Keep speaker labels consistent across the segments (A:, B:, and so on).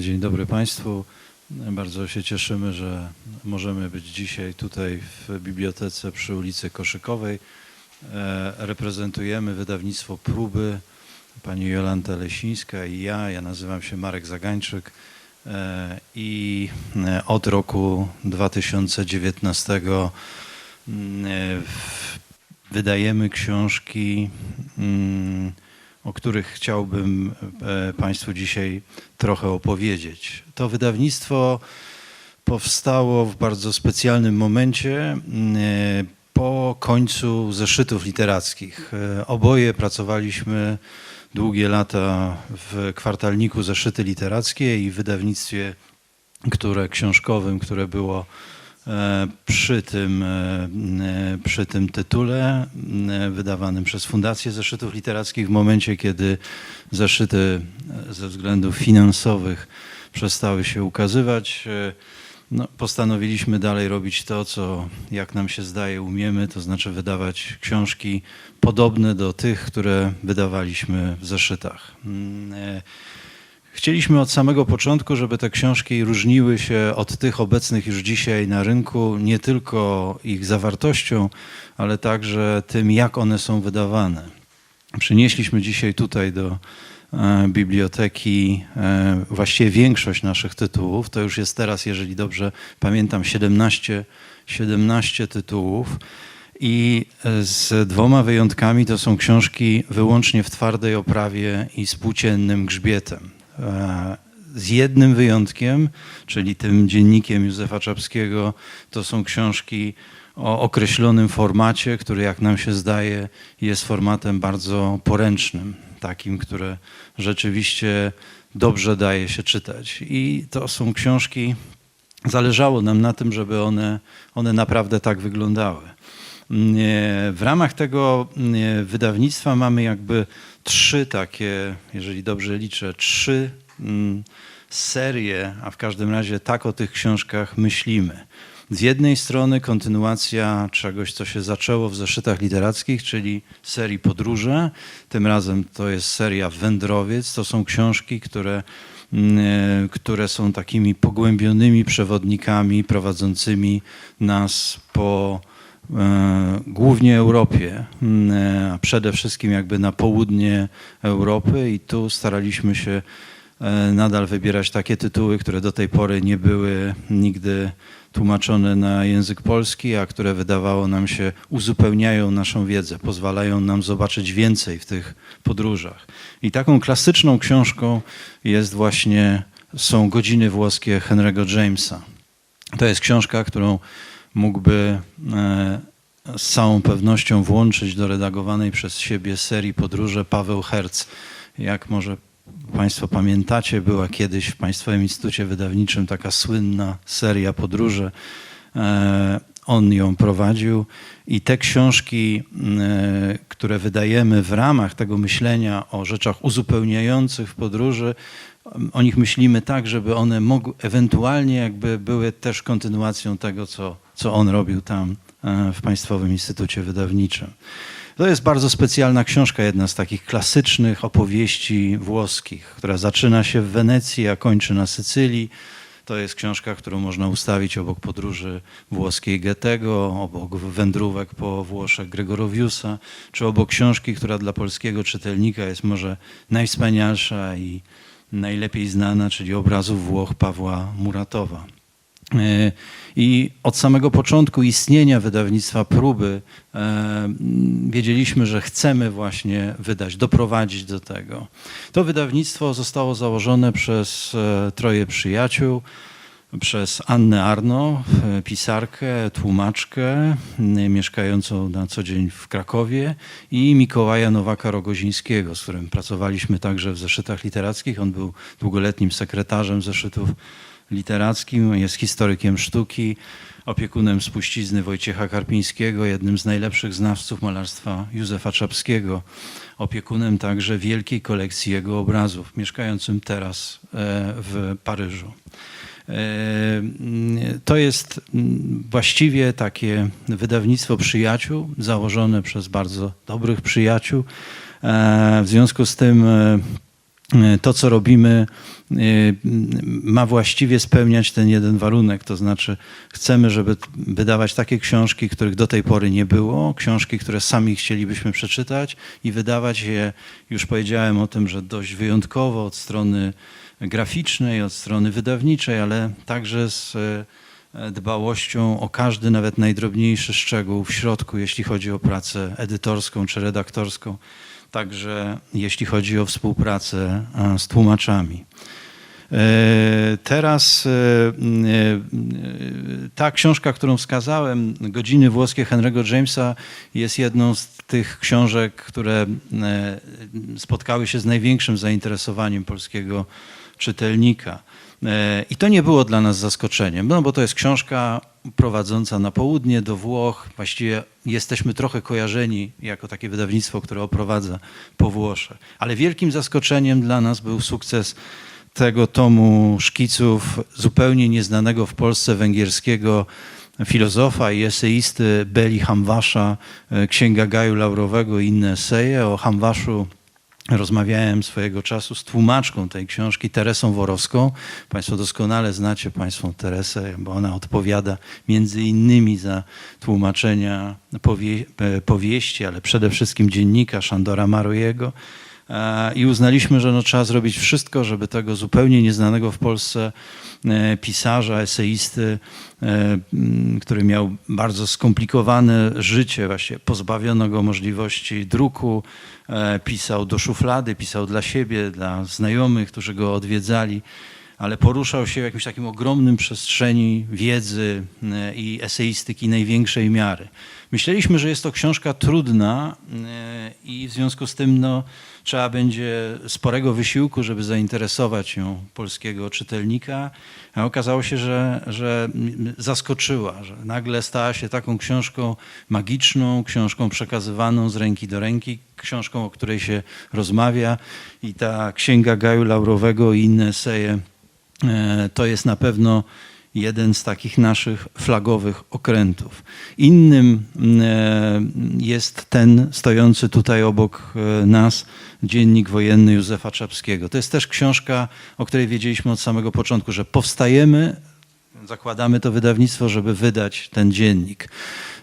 A: Dzień dobry Państwu. Bardzo się cieszymy, że możemy być dzisiaj tutaj w bibliotece przy ulicy Koszykowej. E, Reprezentujemy wydawnictwo Próby, pani Jolanta Lesińska i ja. Ja nazywam się Marek Zagańczyk e, i e, od roku 2019 mm, e, wydajemy książki, mm, o których chciałbym e, Państwu dzisiaj trochę opowiedzieć. To wydawnictwo powstało w bardzo specjalnym momencie e, po końcu zeszytów literackich. E, Oboje pracowaliśmy długie lata w kwartalniku Zeszyty Literackie i w wydawnictwie które, książkowym, które było przy tym, e, e, przy tym tytule e, wydawanym przez Fundację Zeszytów Literackich w momencie, kiedy zeszyty e, ze względów finansowych przestały się ukazywać. e, No, postanowiliśmy dalej robić to, co jak nam się zdaje umiemy, to znaczy wydawać książki podobne do tych, które wydawaliśmy w zeszytach. Chcieliśmy od samego początku, żeby te książki różniły się od tych obecnych już dzisiaj na rynku nie tylko ich zawartością, ale także tym, jak one są wydawane. Przynieśliśmy dzisiaj tutaj do e, biblioteki e, właściwie większość naszych tytułów. To już jest teraz, jeżeli dobrze pamiętam, 17, 17 tytułów. I e, z dwoma wyjątkami to są książki wyłącznie w twardej oprawie i z płóciennym grzbietem. Z jednym wyjątkiem, czyli tym dziennikiem Józefa Czapskiego, to są książki o określonym formacie, który jak nam się zdaje jest formatem bardzo poręcznym, takim, które rzeczywiście dobrze daje się czytać. I to są książki, zależało nam na tym, żeby one, one naprawdę tak wyglądały. Nie, W ramach tego nie, wydawnictwa mamy jakby trzy takie, jeżeli dobrze liczę, trzy mm, serie, a w każdym razie tak o tych książkach myślimy. Z jednej strony kontynuacja czegoś, co się zaczęło w zeszytach literackich, czyli serii Podróże. Tym razem to jest seria Wędrowiec. To są książki, które, mm, które są takimi pogłębionymi przewodnikami prowadzącymi nas po e, głównie Europie, m, e, a przede wszystkim jakby na południe Europy i tu staraliśmy się e, nadal wybierać takie tytuły, które do tej pory nie były nigdy tłumaczone na język polski, a które wydawało nam się uzupełniają naszą wiedzę, pozwalają nam zobaczyć więcej w tych podróżach. I taką klasyczną książką jest właśnie są Godziny włoskie Henry'ego Jamesa. To jest książka, którą mógłby e, z całą pewnością włączyć do redagowanej przez siebie serii Podróże Paweł Herc. Jak może Państwo pamiętacie, była kiedyś w Państwowym Instytucie Wydawniczym taka słynna seria Podróże. E, On ją prowadził i te książki, e, które wydajemy w ramach tego myślenia o rzeczach uzupełniających w podróży, o nich myślimy tak, żeby one mogły, ewentualnie jakby były też kontynuacją tego, co, co on robił tam e, w Państwowym Instytucie Wydawniczym. To jest bardzo specjalna książka, jedna z takich klasycznych opowieści włoskich, która zaczyna się w Wenecji, a kończy na Sycylii. To jest książka, którą można ustawić obok podróży włoskiej Goethego, obok wędrówek po Włoszech Gregorowiusa, czy obok książki, która dla polskiego czytelnika jest może najwspanialsza i najlepiej znana, czyli obrazów Włoch Pawła Muratowa. I od samego początku istnienia wydawnictwa Próby e, wiedzieliśmy, że chcemy właśnie wydać, doprowadzić do tego. To wydawnictwo zostało założone przez e, troje przyjaciół, przez Annę Arno, e, pisarkę, tłumaczkę, mieszkającą na co dzień w Krakowie i Mikołaja Nowaka-Rogozińskiego, z którym pracowaliśmy także w zeszytach literackich. On był długoletnim sekretarzem zeszytów literackim, jest historykiem sztuki, opiekunem spuścizny Wojciecha Karpińskiego, jednym z najlepszych znawców malarstwa Józefa Czapskiego, opiekunem także wielkiej kolekcji jego obrazów, mieszkającym teraz e, w Paryżu. E, To jest właściwie takie wydawnictwo przyjaciół, założone przez bardzo dobrych przyjaciół. E, W związku z tym to, co robimy, e, ma właściwie spełniać ten jeden warunek. To znaczy, chcemy, żeby wydawać takie książki, których do tej pory nie było, książki, które sami chcielibyśmy przeczytać i wydawać je, już powiedziałem o tym, że dość wyjątkowo od strony graficznej, od strony wydawniczej, ale także z e, dbałością o każdy, nawet najdrobniejszy szczegół w środku, jeśli chodzi o pracę edytorską czy redaktorską, także jeśli chodzi o współpracę e, z tłumaczami. E, Teraz e, ta książka, którą wskazałem, Godziny włoskie Henry'ego Jamesa, jest jedną z tych książek, które spotkały się z największym zainteresowaniem polskiego czytelnika. E, I to nie było dla nas zaskoczeniem, no bo to jest książka prowadząca na południe do Włoch. Właściwie jesteśmy trochę kojarzeni jako takie wydawnictwo, które oprowadza po Włoszech. Ale wielkim zaskoczeniem dla nas był sukces tego tomu szkiców zupełnie nieznanego w Polsce węgierskiego filozofa i eseisty Beli Hamwasza, e, Księga Gaju Laurowego i inne eseje. O Hamwaszu rozmawiałem swojego czasu z tłumaczką tej książki, Teresą Worowską. Państwo doskonale znacie Państwo Teresę, bo ona odpowiada między innymi za tłumaczenia powie, e, powieści, ale przede wszystkim dziennika Szandora Marojego. E, I uznaliśmy, że no, trzeba zrobić wszystko, żeby tego zupełnie nieznanego w Polsce e, pisarza, eseisty, e, który miał bardzo skomplikowane życie, właśnie pozbawiono go możliwości druku, pisał do szuflady, pisał dla siebie, dla znajomych, którzy go odwiedzali, ale poruszał się w jakimś takim ogromnym przestrzeni wiedzy i eseistyki największej miary. Myśleliśmy, że jest to książka trudna i w związku z tym no, trzeba będzie sporego wysiłku, żeby zainteresować ją polskiego czytelnika. A okazało się, że, że zaskoczyła, że nagle stała się taką książką magiczną, książką przekazywaną z ręki do ręki, książką, o której się rozmawia i ta Księga Gaju Laurowego i inne eseje e, to jest na pewno jeden z takich naszych flagowych okrętów. Innym e, jest ten stojący tutaj obok e, nas dziennik wojenny Józefa Czapskiego. To jest też książka, o której wiedzieliśmy od samego początku, że powstajemy, zakładamy to wydawnictwo, żeby wydać ten dziennik.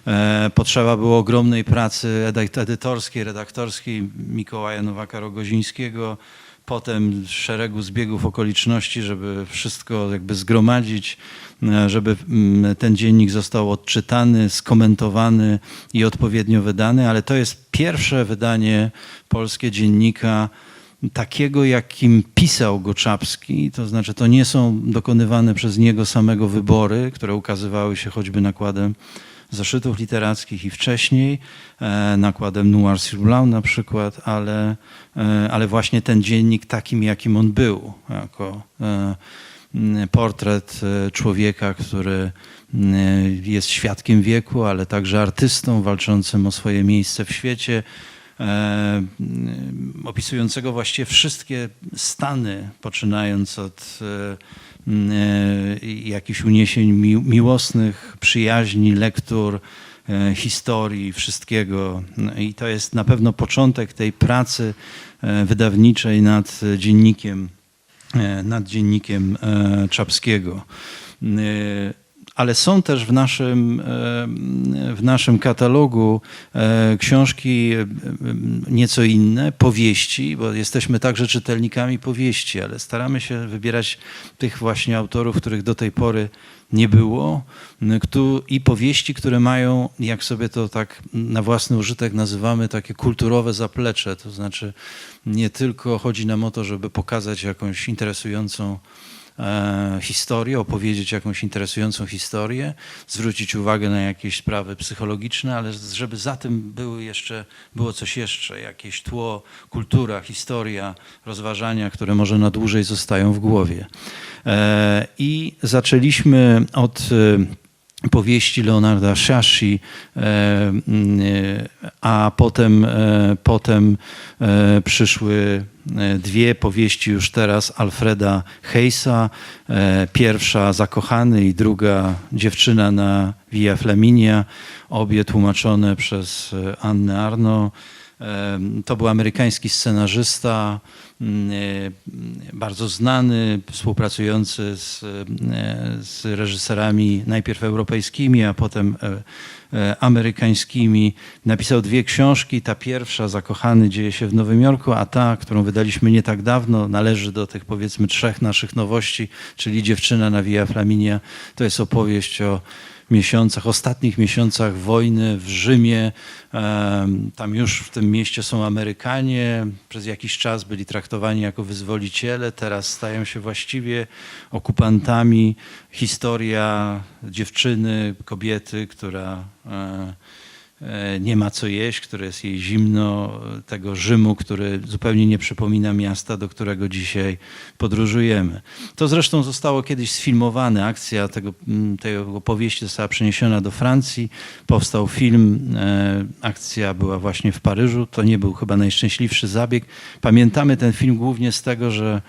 A: E, Potrzeba było ogromnej pracy edy- edytorskiej, redaktorskiej Mikołaja Nowaka-Rogozińskiego, potem szeregu zbiegów okoliczności, żeby wszystko jakby zgromadzić, żeby mm, ten dziennik został odczytany, skomentowany i odpowiednio wydany, ale to jest pierwsze wydanie polskie dziennika takiego, jakim pisał go Czapski, to znaczy to nie są dokonywane przez niego samego wybory, które ukazywały się choćby nakładem zeszytów literackich i wcześniej, e, nakładem Noir sur Blanc na przykład, ale, e, ale właśnie ten dziennik takim, jakim on był, jako e, portret e, człowieka, który m, jest świadkiem wieku, ale także artystą walczącym o swoje miejsce w świecie, e, m, opisującego właściwie wszystkie stany, poczynając od e, m, e, jakichś uniesień mi, miłosnych, przyjaźni, lektur, e, historii, wszystkiego. I to jest na pewno początek tej pracy e, wydawniczej nad e, dziennikiem, e, nad dziennikiem e, Czapskiego. Ale są też w naszym, e, w naszym katalogu e, książki e, nieco inne, powieści, bo jesteśmy także czytelnikami powieści, ale staramy się wybierać tych właśnie autorów, których do tej pory nie było i powieści, które mają, jak sobie to tak na własny użytek nazywamy, takie kulturowe zaplecze, to znaczy nie tylko chodzi nam o to, żeby pokazać jakąś interesującą e, historię, opowiedzieć jakąś interesującą historię, zwrócić uwagę na jakieś sprawy psychologiczne, ale żeby za tym były jeszcze, było coś jeszcze, jakieś tło, kultura, historia, rozważania, które może na dłużej zostają w głowie. E, I zaczęliśmy od e, powieści Leonarda e, a potem, potem przyszły dwie powieści już teraz Alfreda Heysa. E, Pierwsza Zakochany i druga Dziewczyna na Via Flaminia. Obie tłumaczone przez e, Annę Arno. To był amerykański scenarzysta, mm, e, bardzo znany, współpracujący z, e, z reżyserami najpierw europejskimi, a potem e, amerykańskimi. Napisał dwie książki. Ta pierwsza, Zakochany, dzieje się w Nowym Jorku, a ta, którą wydaliśmy nie tak dawno, należy do tych powiedzmy trzech naszych nowości, czyli Dziewczyna na Via Flaminia. To jest opowieść o miesiącach, ostatnich miesiącach wojny w Rzymie. Em, Tam już w tym mieście są Amerykanie. Przez jakiś czas byli traktowani jako wyzwoliciele, teraz stają się właściwie okupantami. Historia dziewczyny, kobiety, która e, e, nie ma co jeść, które jest jej zimno, tego Rzymu, który zupełnie nie przypomina miasta, do którego dzisiaj podróżujemy. To zresztą zostało kiedyś sfilmowane. Akcja tego, m, tej opowieści została przeniesiona do Francji. Powstał film. e, Akcja była właśnie w Paryżu. To nie był chyba najszczęśliwszy zabieg. Pamiętamy ten film głównie z tego, że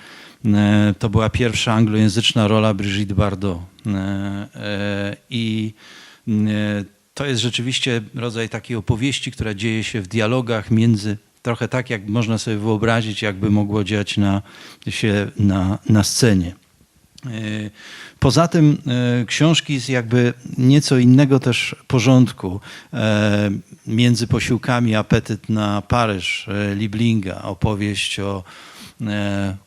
A: e, to była pierwsza anglojęzyczna rola Brigitte Bardot. E, e, I e, to jest rzeczywiście rodzaj takiej opowieści, która dzieje się w dialogach między, trochę tak jak można sobie wyobrazić, jakby mogło dziać na, się na, na scenie. E, Poza tym e, książki z jakby nieco innego też porządku. E, Między posiłkami apetyt na Paryż Liblinga, opowieść o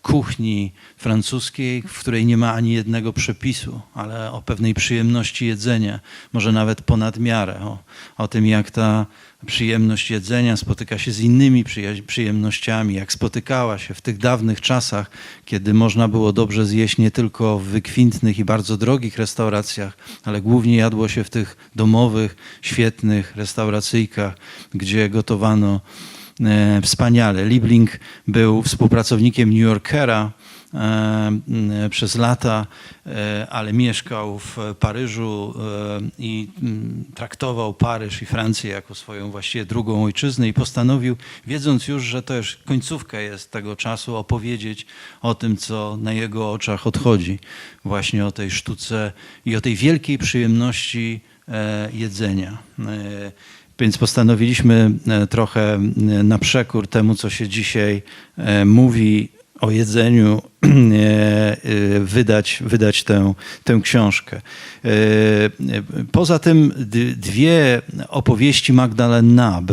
A: kuchni francuskiej, w której nie ma ani jednego przepisu, ale o pewnej przyjemności jedzenia, może nawet ponad miarę, o, o tym jak ta przyjemność jedzenia spotyka się z innymi przyjemnościami, jak spotykała się w tych dawnych czasach, kiedy można było dobrze zjeść nie tylko w wykwintnych i bardzo drogich restauracjach, ale głównie jadło się w tych domowych, świetnych restauracyjkach, gdzie gotowano e, wspaniale. Liebling był współpracownikiem New Yorkera e, przez lata, e, ale mieszkał w Paryżu e, i traktował Paryż i Francję jako swoją właściwie drugą ojczyznę i postanowił, wiedząc już, że to już końcówka jest tego czasu, opowiedzieć o tym, co na jego oczach odchodzi, właśnie o tej sztuce i o tej wielkiej przyjemności e, jedzenia. Więc postanowiliśmy e, trochę e, na przekór temu, co się dzisiaj e, mówi o jedzeniu, wydać, wydać tę, tę książkę. Poza tym dwie opowieści Magdalene Nab,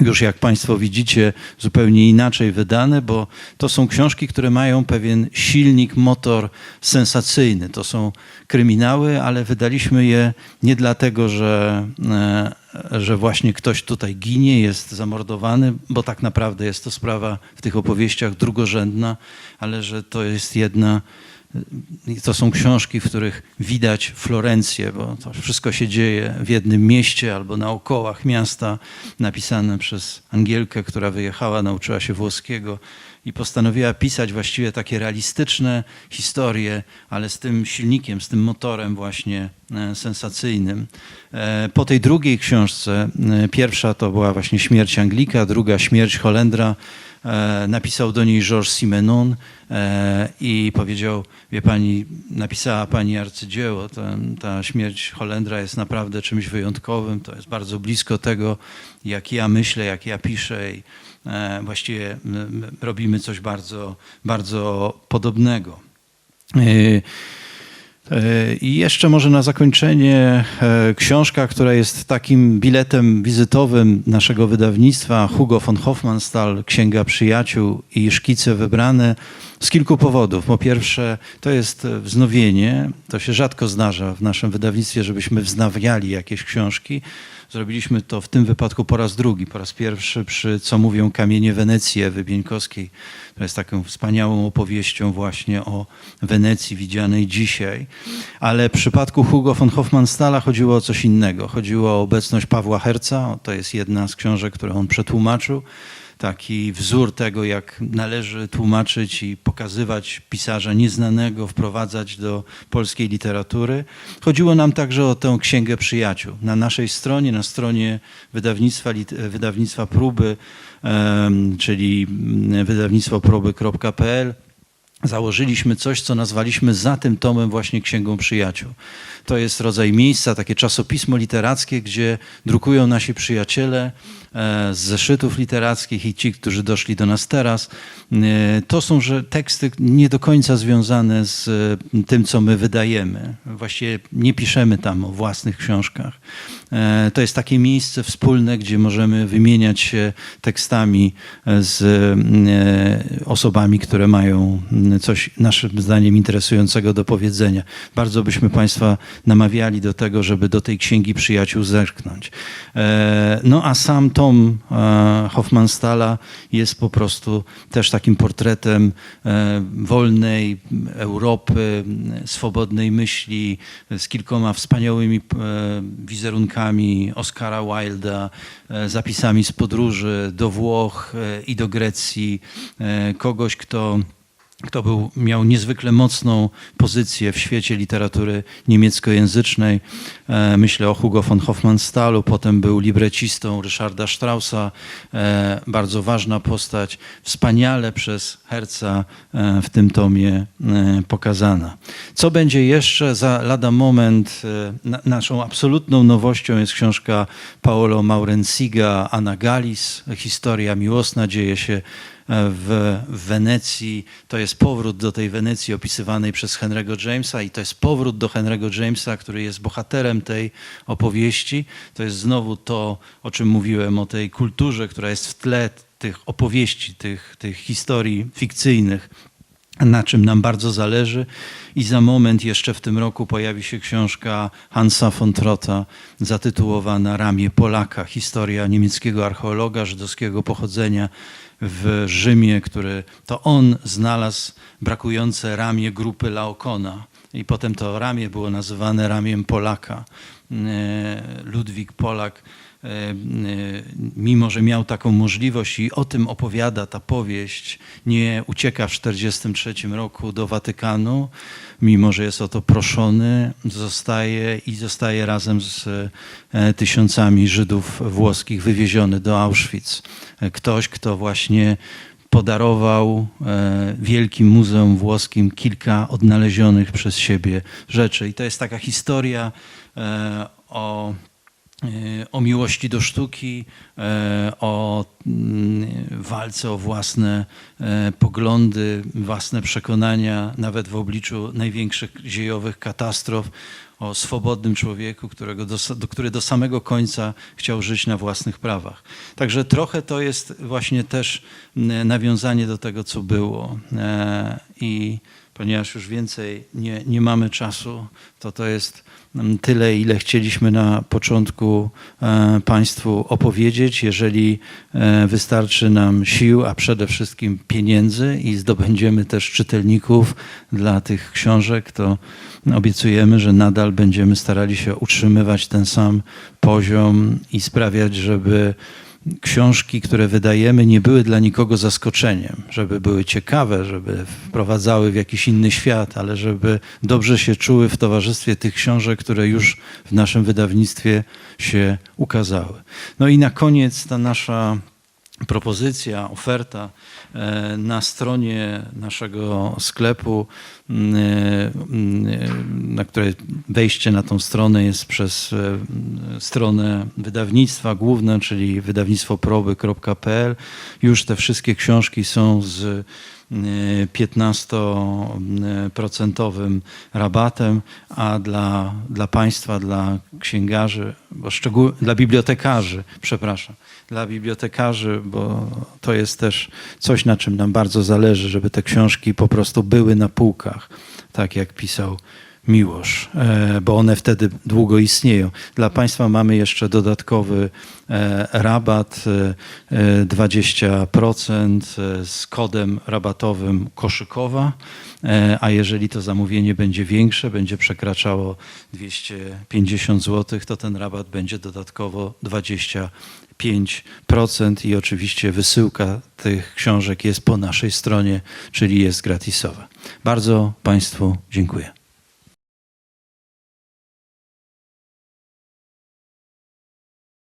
A: już jak Państwo widzicie, zupełnie inaczej wydane, bo to są książki, które mają pewien silnik, motor sensacyjny. To są kryminały, ale wydaliśmy je nie dlatego, że, że właśnie ktoś tutaj ginie, jest zamordowany, bo tak naprawdę jest to sprawa w tych opowieściach drugorzędna, ale że to jest jedna to są książki, w których widać Florencję, bo to wszystko się dzieje w jednym mieście albo na okołach miasta, napisane przez Angielkę, która wyjechała, nauczyła się włoskiego i postanowiła pisać właściwie takie realistyczne historie, ale z tym silnikiem, z tym motorem właśnie e, sensacyjnym. E, Po tej drugiej książce, e, pierwsza to była właśnie Śmierć Anglika, druga Śmierć Holendra, napisał do niej Georges Simenon i powiedział, wie pani, napisała pani arcydzieło, ta, ta śmierć Holendra jest naprawdę czymś wyjątkowym, to jest bardzo blisko tego, jak ja myślę, jak ja piszę i właściwie m, m, robimy coś bardzo, bardzo podobnego. E, E, I jeszcze może na zakończenie e, książka, która jest takim biletem wizytowym naszego wydawnictwa, Hugo von Hofmannsthal, Księga Przyjaciół i szkice wybrane z kilku powodów. Po pierwsze, to jest wznowienie. To się rzadko zdarza w naszym wydawnictwie, żebyśmy wznawiali jakieś książki. Zrobiliśmy to w tym wypadku po raz drugi, po raz pierwszy przy Co mówią kamienie Wenecji Ewy Bieńkowskiej. To jest taką wspaniałą opowieścią właśnie o Wenecji widzianej dzisiaj. Ale w przypadku Hugo von Hofmannsthala chodziło o coś innego. Chodziło o obecność Pawła Herca. To jest jedna z książek, które on przetłumaczył. Taki wzór tego, jak należy tłumaczyć i pokazywać pisarza nieznanego, wprowadzać do polskiej literatury. Chodziło nam także o tę Księgę Przyjaciół. Na naszej stronie, na stronie wydawnictwa, wydawnictwa Próby, czyli wydawnictwo próby.pl założyliśmy coś, co nazwaliśmy za tym tomem właśnie Księgą Przyjaciół. To jest rodzaj miejsca, takie czasopismo literackie, gdzie drukują nasi przyjaciele e, z zeszytów literackich i ci, którzy doszli do nas teraz. E, To są że teksty nie do końca związane z e, tym, co my wydajemy. Właściwie nie piszemy tam o własnych książkach. E, To jest takie miejsce wspólne, gdzie możemy wymieniać się tekstami z e, osobami, które mają coś naszym zdaniem interesującego do powiedzenia. Bardzo byśmy Państwa namawiali do tego, żeby do tej Księgi Przyjaciół zerknąć. E, No a sam tom Hofmanstala jest po prostu też takim portretem wolnej Europy, swobodnej myśli, z kilkoma wspaniałymi e, wizerunkami Oscara Wilda, e, zapisami z podróży do Włoch e, i do Grecji, e, kogoś, kto kto był, miał niezwykle mocną pozycję w świecie literatury niemieckojęzycznej. E, Myślę o Hugo von Hofmannstallu, potem był librecistą Ryszarda Straussa, e, bardzo ważna postać, wspaniale przez Herca e, w tym tomie pokazana. Co będzie jeszcze za lada moment? na- Naszą absolutną nowością jest książka Paolo Maurenciga, Anna Galis. Historia miłosna dzieje się w Wenecji. To jest powrót do tej Wenecji opisywanej przez Henry'ego Jamesa i to jest powrót do Henry'ego Jamesa, który jest bohaterem tej opowieści. To jest znowu to, o czym mówiłem, o tej kulturze, która jest w tle tych opowieści, tych, tych historii fikcyjnych na czym nam bardzo zależy. I za moment jeszcze w tym roku pojawi się książka Hansa von Trotta zatytułowana Ramię Polaka. Historia niemieckiego archeologa żydowskiego pochodzenia w Rzymie, który to on znalazł brakujące ramię grupy Laokona. I potem to ramię było nazywane ramiem Polaka. E, Ludwik Polak mimo że miał taką możliwość i o tym opowiada ta powieść, nie ucieka w 1943 roku do Watykanu, mimo że jest o to proszony, zostaje i zostaje razem z e, tysiącami Żydów włoskich wywieziony do Auschwitz. E, Ktoś, kto właśnie podarował e, Wielkim Muzeum Włoskim kilka odnalezionych przez siebie rzeczy. I to jest taka historia e, o e, o miłości do sztuki, e, o mm, walce o własne e, poglądy, własne przekonania, nawet w obliczu największych dziejowych katastrof, o swobodnym człowieku, którego do, który do samego końca chciał żyć na własnych prawach. Także trochę to jest właśnie też mm, nawiązanie do tego, co było. E, I ponieważ już więcej nie, nie mamy czasu, to to jest mm, tyle, ile chcieliśmy na początku e, Państwu opowiedzieć. Jeżeli e, wystarczy nam sił, a przede wszystkim pieniędzy i zdobędziemy też czytelników dla tych książek, to obiecujemy, że nadal będziemy starali się utrzymywać ten sam poziom i sprawiać, żeby książki, które wydajemy, nie były dla nikogo zaskoczeniem, żeby były ciekawe, żeby wprowadzały w jakiś inny świat, ale żeby dobrze się czuły w towarzystwie tych książek, które już w naszym wydawnictwie się ukazały. No i na koniec ta nasza propozycja, oferta e, na stronie naszego sklepu, m, m, na której wejście na tą stronę jest przez e, stronę wydawnictwa główne, czyli wydawnictwoproby.pl. Już te wszystkie książki są z 15% rabatem, a dla, dla Państwa, dla księgarzy, bo szczegół, dla bibliotekarzy, przepraszam, dla bibliotekarzy, bo to jest też coś, na czym nam bardzo zależy, żeby te książki po prostu były na półkach, tak jak pisał Miłosz, e, bo one wtedy długo istnieją. Dla Państwa mamy jeszcze dodatkowy e, rabat e, e, 20% z kodem rabatowym koszykowa, a jeżeli to zamówienie będzie większe, będzie przekraczało 250 zł, to ten rabat będzie dodatkowo 25% i oczywiście wysyłka tych książek jest po naszej stronie, czyli jest gratisowa. Bardzo Państwu dziękuję.